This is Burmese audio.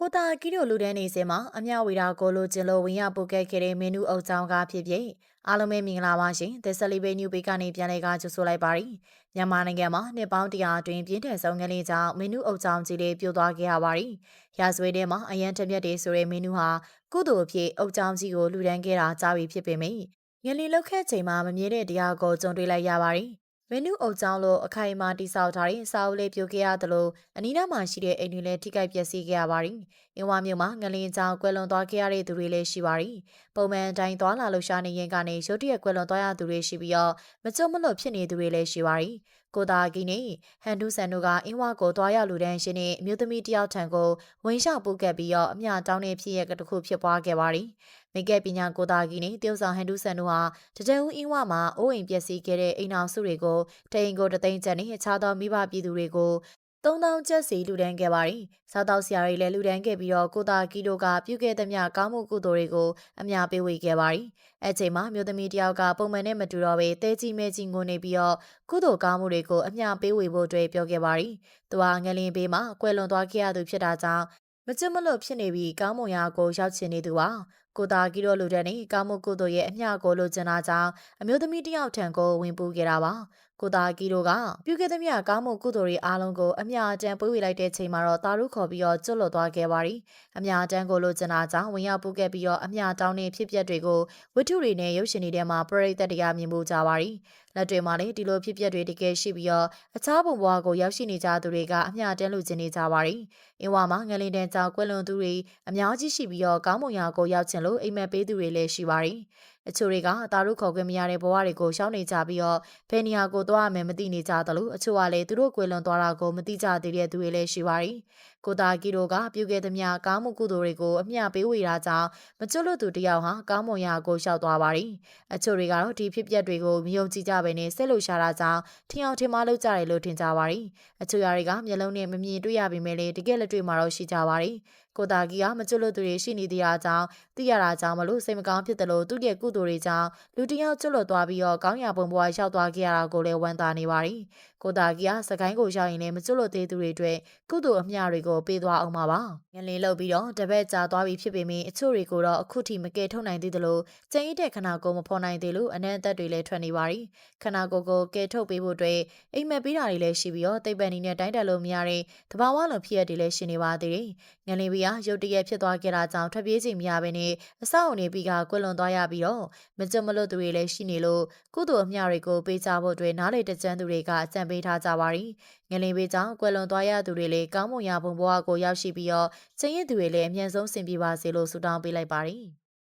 ကိုတာကီတို့လူဒန်းနေစင်မှာအမျှဝေတာကိုလိုချင်လို့ဝင်ရပုတ်ခဲ့ခဲ့တဲ့မင်းနူးအုပ်ချောင်းကားဖြစ်ဖြစ်အားလုံးပဲမင်္ဂလာပါရှင် The Celebrate New Page ကနေပြန်လည်ကကြိုဆိုလိုက်ပါရီမြန်မာနိုင်ငံမှာနှစ်ပေါင်းတရာအတွင်းပြင်းထန်ဆုံးငလင်းကြောင့်မင်းနူးအုပ်ချောင်းကြီးလေးပြိုသွားခဲ့ရပါရီရာဇဝဲထဲမှာအရန်ထက်မြက်တွေဆိုတဲ့မင်းနူးဟာကုသိုလ်အဖြစ်အုပ်ချောင်းကြီးကိုလူဒန်းခဲ့တာကြားပြီဖြစ်ပေမယ့်ငလင်းလောက်ခဲ့ချိန်မှာမမြဲတဲ့တရားကိုကြုံတွေ့လိုက်ရပါရီ မင်းနူးအုပ်ချောင်းလို့အခိုင်အမာတိဆောက်ထားတဲ့အစာအုပ်လေးပြိုခဲ့ရတယ်လို့အနီးနားမှာရှိတဲ့အိမ်တွေလည်းထိခိုက်ပျက်စီးခဲ့ရပါရီ။အင်းဝါမြို့မှာငလင်ကြောင်ကွယ်လွန်သွားခဲ့ရတဲ့သူတွေလည်းရှိပါရီ။ပုံမှန်တိုင်းသွားလာလှူရှားနေရင်ကနေရုတ်တရက်ကွယ်လွန်သွားရသူတွေရှိပြီးတော့မကြုံမလို့ဖြစ်နေသူတွေလည်းရှိပါရီ။ ကိုတာကီနဲ့ဟန်ဒူဆန်တို့ကအင်းဝါကိုသွားရလူတန်းရှင်နဲ့အမျိုးသမီးတယောက်ထံကိုဝင်ရှောက်ပို့ခဲ့ပြီးတော့အမျှတောင်းတဲ့ဖြစ်ရပ်တစ်ခုဖြစ်ပွားခဲ့ပါရီ။မိကဲပညာကိုတာကီနဲ့တယောက်ဆောင်ဟန်ဒူဆန်တို့ဟာတကြံဦးအင်းဝမှာအိုးအိမ်ပျက်စီးခဲ့တဲ့အိမ်အောင်စုတွေကိုတအိမ်ကိုတသိန်းကျပ်နဲ့အခြားသောမိဘပြည်သူတွေကို 3000ကျပ်စီလူဒန်းခဲ့ပါတယ်။စားတောက်ဆရာတွေလည်းလူဒန်းခဲ့ပြီးတော့ကိုတာကီတို့ကပြုခဲ့သမျှကောင်းမှုကုသိုလ်တွေကိုအများပေးဝေခဲ့ပါတယ်။အဲချိန်မှာမြို့သမီးတယောက်ကပုံမှန်နဲ့မတူတော့ဘဲတဲကြီးမဲကြီးငိုနေပြီးတော့ကုသိုလ်ကောင်းမှုတွေကိုအများပေးဝေဖို့အတွက်ပြောခဲ့ပါတယ်။သူဟာငလင်ပေးမှာကွယ်လွန်သွားခဲ့ရသူဖြစ်တာကြောင့်မကျွတ်မလို့ဖြစ်နေပြီးကောင်းမွန်ရာကိုရောက်ချင်နေသူပါ ကိုတာကီတို့လူတဲ့နေကောင်းမှုကုသိုလ်ရဲ့အမျှကိုလိုချင်တာကြောင့်အမျိုးသမီးတယောက်ထံကိုဝင်ပူးခဲ့တာပါကိုတာကီတို့ကပြုခဲ့သမျှကောင်းမှုကုသိုလ်တွေအားလုံးကိုအမျှအတန်းပွေးဝေလိုက်တဲ့ချိန်မှာတော့တာရုခေါ်ပြီးတော့ကျွတ်လွတ်သွားခဲ့ပါရီအမျှအတန်းကိုလိုချင်တာကြောင့်ဝင်ရောက်ပူးခဲ့ပြီးတော့အမျှတောင်းနေဖြစ်ပျက်တွေကိုဝတ္ထုတွေနဲ့ရုပ်ရှင်တွေထဲမှာပရိသတ်တရားမြင်မှုကြပါရီလက်တွေမှာလည်းဒီလိုဖြစ်ပျက်တွေတကယ်ရှိပြီးတော့အခြားဘုံဘဝကိုရောက်ရှိနေကြသူတွေကအမျှတန်းလူကျင်နေကြပါရီအင်းဝါမှာငလင်တန်းကြောင့်ကွယ်လွန်သူတွေအများကြီးရှိပြီးတော့ကောင်းမွန်ရာကိုရောက်ချင်လို့အိမ်မက်ပေးသူတွေလည်းရှိပါရီအချို့တွေကအသားတို့ခေါ်ခွင့်မရတဲ့ဘဝတွေကိုရှောင်နေကြပြီးတော့ဘယ်နေရာကိုသွားရမယ်မသိနေကြသလိုအချို့ကလည်းသူတို့ကွယ်လွန်သွားတာကိုမသိကြသေးတဲ့သူတွေလည်းရှိပါရီ ကိုတာကီတို့ကပြုခဲ့သမျှကောင်းမှုကုသိုလ်တွေကိုအမျှပေးဝေတာကြောင့်မကျွတ်လို့သူတယောက်ဟာကောင်းမွန်ရာကိုရှောက်သွားပါရီအချို့တွေကတော့ဒီဖြစ်ပျက်တွေကိုမယုံကြည်ကြဘဲနဲ့စိတ်လှုပ်ရှားတာကြောင့်ထင်အောင်ထင်မှားလုပ်ကြတယ်လို့ထင်ကြပါရီအချို့ຢာတွေကမျက်လုံးနဲ့မမြင်တွေ့ရပေမဲ့လည်းတကယ်လက်တွေ့မှာတော့ရှိကြပါရီကိုတာကီကမကျွတ်လို့သူတွေရှိနေတဲ့အကြောင်းသိရတာကြောင့်မလို့စိတ်မကောင်းဖြစ်တယ်လို့သူ့ရဲ့ကုသိုလ်တွေကြောင့်လူတယောက်ကျွတ်လွတ်သွားပြီးတော့ကောင်းရာပုံပေါ်ရောက်သွားခဲ့ရတာကိုလည်းဝမ်းသာနေပါရီကိုတာကီကစကိုင်းကိုရောက်ရင်လည်းမကျွတ်လွတ်သေးသူတွေအတွက်ကုသိုလ်အမျှတွေကိုပေးသွားအောင်ပါပါငလင်းလုတ်ပြီးတော့တပည့်ကြာသွားပြီဖြစ်ပေမယ့်အချို့တွေကိုတော့အခုထိမကယ်ထုတ်နိုင်သေးသလိုကျန်ရစ်တဲ့ခနာကိုမဖော်နိုင်သေးလို့အနံ့အသက်တွေလည်းထွက်နေပါရီခနာကိုကိုကယ်ထုတ်ပေးဖို့အတွက်အိမ်မက်ပေးတာတွေလည်းရှိပြီးတော့တိတ်ပန်နေနဲ့တိုင်းတက်လို့မရတဲ့တဘာဝလုံးဖြစ်ရတွေလည်းရှိနေပါသေးတယ်ငလင်းပြီးကရုတ်တရက်ဖြစ်သွားခဲ့တာကြောင့်ထွက်ပြေးချိန်မရဘဲနဲ့အဆောက်အုံတွေပြီးကကွလွန်သွားရပြီးတော့မကြမလို့သူတွေလည်းရှိနေလို့ကုသိုလ်အမျှတွေကိုပေးကြဖို့အတွက်နားလေတကြမ်းသူတွေကအကြံပေးထားကြပါရီငလင်းပေးကြောင့်ကွလွန်သွားရသူတွေလည်းကောင်းမွန်ရာဘုံဘဝကိုရောက်ရှိပြီးတော့ကျင်းရစ်သူတွေလည်းအမြန်ဆုံးဆင်ပြေပါစေလို့ဆုတောင်းပေးလိုက်ပါရီ